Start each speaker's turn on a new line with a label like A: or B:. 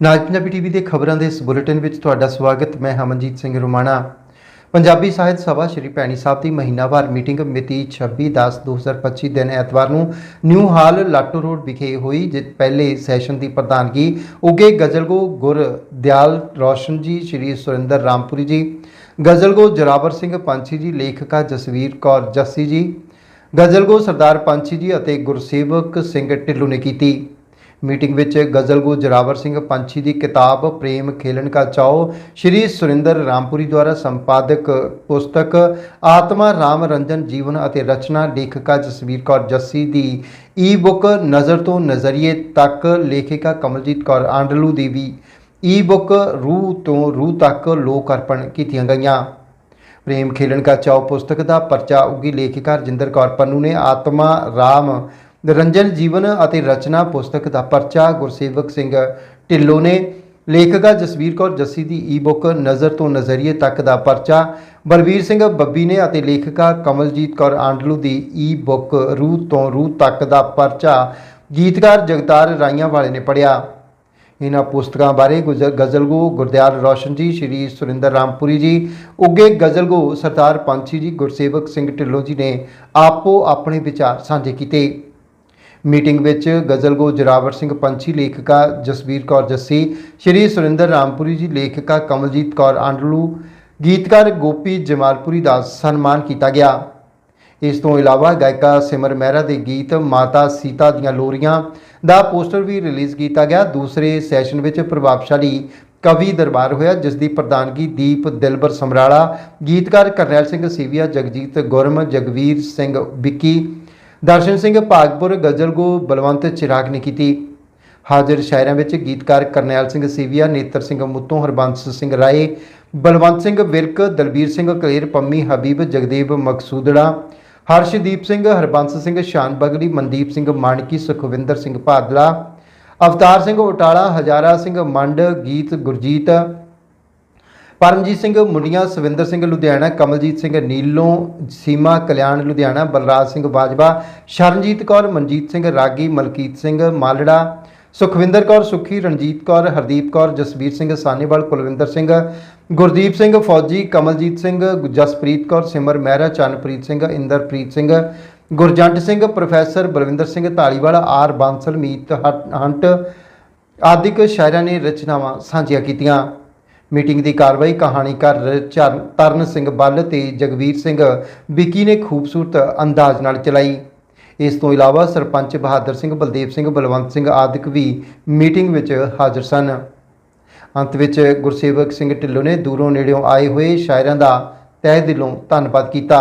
A: ਨਾਜ Punjabi TV ਦੇ ਖਬਰਾਂ ਦੇ ਇਸ ਬੁਲੇਟਿਨ ਵਿੱਚ ਤੁਹਾਡਾ ਸਵਾਗਤ। ਮੈਂ ਹਮਨਜੀਤ ਸਿੰਘ ਰੋਮਾਣਾ। ਪੰਜਾਬੀ ਸਾਹਿਤ ਸਭਾ ਸ਼੍ਰੀ ਭੈਣੀ ਸਾਹਿਬ ਦੀ ਮਹੀਨਾਵਾਰ ਮੀਟਿੰਗ ਮਿਤੀ 26/10/2025 ਦਿਨ ਐਤਵਾਰ ਨੂੰ ਨਿਊ ਹਾਲ ਲਾਟੋ ਰੋਡ ਵਿਖੇ ਹੋਈ ਜਿਸ ਪਹਿਲੇ ਸੈਸ਼ਨ ਦੀ ਪ੍ਰਧਾਨਗੀ। ਉਗੇ ਗਜ਼ਲਗੋ ਗੁਰ ਦਿਆਲ ਰੋਸ਼ਨ ਜੀ, ਸ਼੍ਰੀ ਸੁਰਿੰਦਰ ਰਾਮਪੁਰੀ ਜੀ। ਗਜ਼ਲਗੋ ਜਰਾਵਰ ਸਿੰਘ ਪੰਛੀ ਜੀ, ਲੇਖਕਾ ਜਸਵੀਰ ਕੌਰ ਜੱਸੀ ਜੀ। ਗਜ਼ਲਗੋ ਸਰਦਾਰ ਪੰਛੀ ਜੀ ਅਤੇ ਗੁਰਸੇਵਕ ਸਿੰਘ ਢਿੱਲੋਂ ਨੇ ਕੀਤੀ। ਮੀਟਿੰਗ ਵਿੱਚ ਗਜ਼ਲਗੋ ਜਰਾਵਰ ਸਿੰਘ ਪੰਛੀ ਦੀ ਕਿਤਾਬ, ਪ੍ਰੇਮ ਖੇਲਣ ਕਾ ਚਾਓ, ਸ਼੍ਰੀ ਸੁਰਿੰਦਰ ਰਾਮਪੁਰੀ ਦੁਆਰਾ ਸੰਪਾਦਕ ਪੁਸਤਕ, ਆਤਮਾ ਰਾਮ ਰੰਜਨ ਜੀਵਨ ਅਤੇ ਰਚਨਾ ਲੇਖਿਕਾ ਜਸਵੀਰ ਕੌਰ ਜੱਸੀ ਦੀ ਈ ਬੁੱਕ ਨਜ਼ਰ ਤੋਂ ਨਜ਼ਰੀਏ ਤੱਕ, ਲੇਖਿਕਾ ਕਮਲਜੀਤ ਕੌਰ ਆਂਡਲੂ ਦੀ ਵੀ ਈ ਬੁੱਕ ਰੂਹ ਤੋਂ ਰੂਹ ਤੱਕ ਲੋਕ ਅਰਪਣ ਕੀਤੀਆਂ ਗਈਆਂ। ਪ੍ਰੇਮ ਖੇਲਣ ਕਾ ਚਾਓ ਪੁਸਤਕ ਦਾ ਪਰਚਾ ਉਗੀ ਲੇਖਿਕਾ ਰਜਿੰਦਰ ਕੌਰ ਪੰਨੂ ਨੇ ਆਤਮਾ ਰਾਮ ਨਿਰੰਜਨ ਜੀਵਨ ਅਤੇ ਰਚਨਾ ਪੁਸਤਕ ਦਾ ਪਰਚਾ ਗੁਰਸੇਵਕ ਸਿੰਘ ਢਿੱਲੋਂ ਨੇ। ਲੇਖਕਾ ਜਸਵੀਰ ਕੌਰ ਜੱਸੀ ਦੀ ਈ-ਬੁੱਕ ਨਜ਼ਰ ਤੋਂ ਨਜ਼ਰੀਏ ਤੱਕ ਦਾ ਪਰਚਾ ਬਲਵੀਰ ਸਿੰਘ ਬੱਬੀ ਨੇ ਅਤੇ ਲੇਖਕਾ ਕਮਲਜੀਤ ਕੌਰ ਆਂਡਲੂ ਦੀ ਈ-ਬੁੱਕ ਰੂਹ ਤੋਂ ਰੂਹ ਤੱਕ ਦਾ ਪਰਚਾ ਗੀਤਕਾਰ ਜਗਤਾਰ ਰਾਈਆਂ ਵਾਲੇ ਨੇ ਪੜ੍ਹਿਆ। ਇਹਨਾਂ ਪੁਸਤਕਾਂ ਬਾਰੇ ਗੁਜ਼ਰ ਗਜ਼ਲਗੋ ਗੁਰਦਿਆਲ ਰੋਸ਼ਨ ਜੀ, ਸ਼੍ਰੀ ਸੁਰਿੰਦਰ ਰਾਮਪੁਰੀ ਜੀ, ਉੱਗੇ ਗਜ਼ਲਗੋ ਸਰਦਾਰ ਪੰਛੀ ਜੀ, ਗੁਰਸੇਵਕ ਸਿੰਘ ਢਿੱਲੋਂ ਜੀ ਨੇ ਆਪੋ ਆਪਣੇ ਵਿਚਾਰ ਸਾਂਝੇ ਕੀਤੇ। ਮੀਟਿੰਗ ਵਿੱਚ ਗਜ਼ਲਗੋ ਜਰਾਵਰ ਸਿੰਘ ਪੰਛੀ ਲੇਖਕਾ ਜਸਵੀਰ ਕੌਰ ਜੱਸੀ, ਸ਼੍ਰੀ ਸੁਰਿੰਦਰ ਰਾਮਪੁਰੀ ਜੀ ਲੇਖਿਕਾ ਕਮਲਜੀਤ ਕੌਰ ਆਂਡਲੂ, ਗੀਤਕਾਰ ਗੋਪੀ ਜਮਾਲਪੁਰੀ ਦਾ ਸਨਮਾਨ ਕੀਤਾ ਗਿਆ। ਇਸ ਤੋਂ ਇਲਾਵਾ ਗਾਇਕਾ ਸਿਮਰ ਮਹਿਰਾ ਦੇ ਗੀਤ ਮਾਤਾ ਸੀਤਾ ਦੀਆਂ ਲੋਰੀਆਂ ਦਾ ਪੋਸਟਰ ਵੀ ਰਿਲੀਜ਼ ਕੀਤਾ ਗਿਆ। ਦੂਸਰੇ ਸੈਸ਼ਨ ਵਿੱਚ ਪ੍ਰਭਾਵਸ਼ਾਲੀ ਕਵੀ ਦਰਬਾਰ ਹੋਇਆ, ਜਿਸ ਦੀ ਪ੍ਰਧਾਨਗੀ ਦੀਪ ਦਿਲਬਰ ਸਮਰਾਲਾ, ਗੀਤਕਾਰ ਕਰਨੈਲ ਸਿੰਘ ਸੀਵੀਆ, ਜਗਜੀਤ ਗੁਰਮ, ਜਗਵੀਰ ਸਿੰਘ ਵਿੱਕੀ ਦਰਸ਼ਨ ਸਿੰਘ ਭਾਗਪੁਰ ਗਜ਼ਲਗੋ ਬਲਵੰਤ ਚਿਰਾਗ ਨੇ ਕੀਤੀ। ਹਾਜ਼ਰ ਸ਼ਾਇਰਾਂ ਵਿੱਚ ਗੀਤਕਾਰ ਕਰਨੈਲ ਸਿੰਘ ਸੀਵੀਆ, ਨੇਤਰ ਸਿੰਘ ਮੁੱਤੋਂ, ਹਰਬੰਸ ਸਿੰਘ ਰਾਏ, ਬਲਵੰਤ ਸਿੰਘ ਵਿਰਕ, ਦਲਬੀਰ ਸਿੰਘ ਕਲੇਰ, ਪੰਮੀ ਹਬੀਬ, ਜਗਦੇਵ ਮਕਸੂਦੜਾ, ਹਰਸ਼ਦੀਪ ਸਿੰਘ, ਹਰਬੰਸ ਸਿੰਘ ਸ਼ਾਨ ਬਗਲੀ, ਮਨਦੀਪ ਸਿੰਘ ਮਾਨਕੀ, ਸੁਖਵਿੰਦਰ ਸਿੰਘ ਭਾਦਲਾ, ਅਵਤਾਰ ਸਿੰਘ ਉਟਾਲਾ ਹਜ਼ਾਰਾ ਸਿੰਘ ਮੰਡ, ਗੀਤ ਗੁਰਜੀਤ ਪਰਮਜੀਤ ਸਿੰਘ ਮੁੰਡੀਆਂ, ਸਵਿੰਦਰ ਸਿੰਘ ਲੁਧਿਆਣਾ, ਕਮਲਜੀਤ ਸਿੰਘ ਨੀਲੋਂ, ਸੀਮਾ ਕਲਿਆਣ ਲੁਧਿਆਣਾ, ਬਲਰਾਜ ਸਿੰਘ ਬਾਜਵਾ, ਸ਼ਰਨਜੀਤ ਕੌਰ, ਮਨਜੀਤ ਸਿੰਘ ਰਾਗੀ, ਮਲਕੀਤ ਸਿੰਘ ਮਾਲੜਾ, ਸੁਖਵਿੰਦਰ ਕੌਰ ਸੁਖੀ, ਰਣਜੀਤ ਕੌਰ, ਹਰਦੀਪ ਕੌਰ, ਜਸਵੀਰ ਸਿੰਘ ਸਾਨੇਵਾਲ, ਕੁਲਵਿੰਦਰ ਸਿੰਘ, ਗੁਰਦੀਪ ਸਿੰਘ ਫੌਜੀ, ਕਮਲਜੀਤ ਸਿੰਘ, ਜਸਪ੍ਰੀਤ ਕੌਰ, ਸਿਮਰ ਮਹਿਰਾ, ਚੰਨਪ੍ਰੀਤ ਸਿੰਘ, ਇੰਦਰਪ੍ਰੀਤ ਸਿੰਘ, ਗੁਰਜੰਟ ਸਿੰਘ, ਪ੍ਰੋਫੈਸਰ ਬਲਵਿੰਦਰ ਸਿੰਘ ਧਾਲੀਵਾਲ, ਆਰ ਬਾਂਸਲ, ਮੀਤ ਹੰਟ ਆਦਿਕ ਸ਼ਾਇਰਾਂ ਨੇ ਰਚਨਾਵਾਂ ਸਾਂਝੀਆਂ ਕੀਤੀਆਂ। ਮੀਟਿੰਗ ਦੀ ਕਾਰਵਾਈ ਕਹਾਣੀਕਾਰ ਚਰਨ ਤਰਨ ਸਿੰਘ ਬੱਲ ਤੇ ਜਗਵੀਰ ਸਿੰਘ ਵਿੱਕੀ ਨੇ ਖੂਬਸੂਰਤ ਅੰਦਾਜ਼ ਨਾਲ ਚਲਾਈ। ਇਸ ਤੋਂ ਇਲਾਵਾ ਸਰਪੰਚ ਬਹਾਦਰ ਸਿੰਘ, ਬਲਦੇਵ ਸਿੰਘ, ਬਲਵੰਤ ਸਿੰਘ ਆਦਿਕ ਵੀ ਮੀਟਿੰਗ ਵਿੱਚ ਹਾਜ਼ਰ ਸਨ। ਅੰਤ ਵਿੱਚ ਗੁਰਸੇਵਕ ਸਿੰਘ ਢਿੱਲੋਂ ਨੇ ਦੂਰੋਂ ਨੇੜਿਓਂ ਆਏ ਹੋਏ ਸ਼ਾਇਰਾਂ ਦਾ ਤਹਿ ਦਿਲੋਂ ਧੰਨਵਾਦ ਕੀਤਾ।